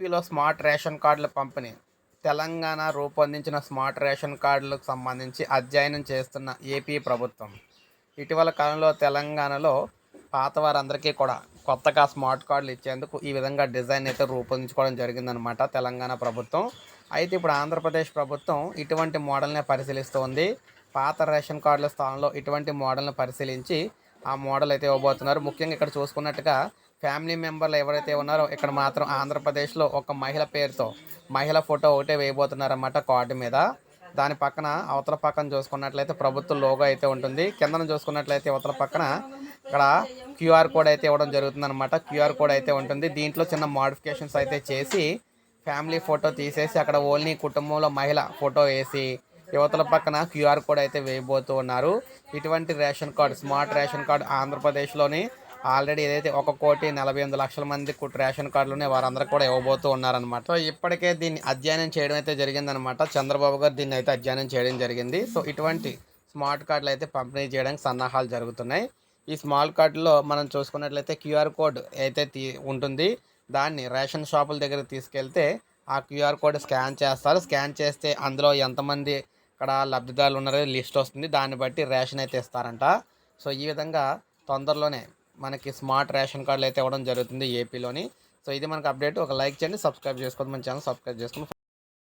ఏపీలో smart ration కార్డుల పంపిణీ తెలంగాణ రూపొందించిన స్మార్ట్ రేషన్ కార్డులకు సంబంధించి అధ్యయనం చేస్తున్న ఏపీ ప్రభుత్వం. ఇటీవల కాలంలో తెలంగాణలో పాత వారందరికీ కూడా కొత్తగా స్మార్ట్ కార్డులు ఇచ్చేందుకు ఈ విధంగా డిజైన్ అయితే రూపొందించుకోవడం జరిగిందనమాట తెలంగాణ ప్రభుత్వం. అయితే ఇప్పుడు ఆంధ్రప్రదేశ్ ప్రభుత్వం ఇటువంటి మోడల్నే పరిశీలిస్తోంది పాత రేషన్ కార్డుల స్థానంలో ఇటువంటి మోడల్ని పరిశీలించి ఆ మోడల్ అయితే ఇవ్వబోతున్నారు. ముఖ్యంగా ఇక్కడ చూసుకున్నట్టుగా ఫ్యామిలీ మెంబర్లు ఎవరైతే ఉన్నారో ఇక్కడ మాత్రం ఆంధ్రప్రదేశ్లో ఒక మహిళ పేరుతో మహిళ ఫోటో ఒకటే వేయబోతున్నారన్నమాట కార్డు మీద. దాని పక్కన అవతల పక్కన చూసుకున్నట్లయితే ప్రభుత్వ లోగో అయితే ఉంటుంది. కిందన చూసుకున్నట్లయితే అవతల పక్కన ఇక్కడ క్యూఆర్ కోడ్ అయితే ఇవ్వడం జరుగుతుంది అనమాట క్యూఆర్ కోడ్ అయితే ఉంటుంది. దీంట్లో చిన్న మోడిఫికేషన్స్ అయితే చేసి ఫ్యామిలీ ఫోటో తీసేసి అక్కడ ఓన్లీ కుటుంబంలో మహిళ ఫోటో వేసి యువతల పక్కన క్యూఆర్ కోడ్ అయితే వేయబోతూ ఉన్నారు. ఇటువంటి ration card smart ration card ఆంధ్రప్రదేశ్లోని ఆల్రెడీ ఏదైతే ఒక కోటి నలభై ఎనిమిది లక్షల మంది రేషన్ కార్డులు ఉన్నాయి వారందరూ కూడా ఇవ్వబోతూ ఉన్నారనమాట సో ఇప్పటికే దీన్ని అధ్యయనం చేయడం అయితే జరిగిందనమాట చంద్రబాబు గారు దీన్ని అయితే అధ్యయనం చేయడం జరిగింది. సో ఇటువంటి స్మార్ట్ కార్డులు అయితే పంపిణీ చేయడానికి సన్నాహాలు జరుగుతున్నాయి. ఈ స్మాల్ కార్డులో మనం చూసుకున్నట్లయితే క్యూఆర్ కోడ్ అయితే తీ ఉంటుంది. దాన్ని రేషన్ షాపుల దగ్గర తీసుకెళ్తే ఆ క్యూఆర్ కోడ్ స్కాన్ చేస్తారు. స్కాన్ చేస్తే అందులో ఎంతమంది ఇక్కడ లబ్ధిదారులు ఉన్నారో లిస్ట్ వస్తుంది. దాన్ని బట్టి రేషన్ అయితే ఇస్తారంట. సో ఈ విధంగా తొందరలోనే మనకి స్మార్ట్ రేషన్ కార్డులు అయితే ఇవ్వడం జరుగుతుంది ఏపీలోని సో ఇది మనకు అప్డేట్. ఒక లైక్ చేయండి సబ్స్క్రైబ్ చేసుకోండి మన ఛానల్ సబ్స్క్రైబ్ చేసుకోండి.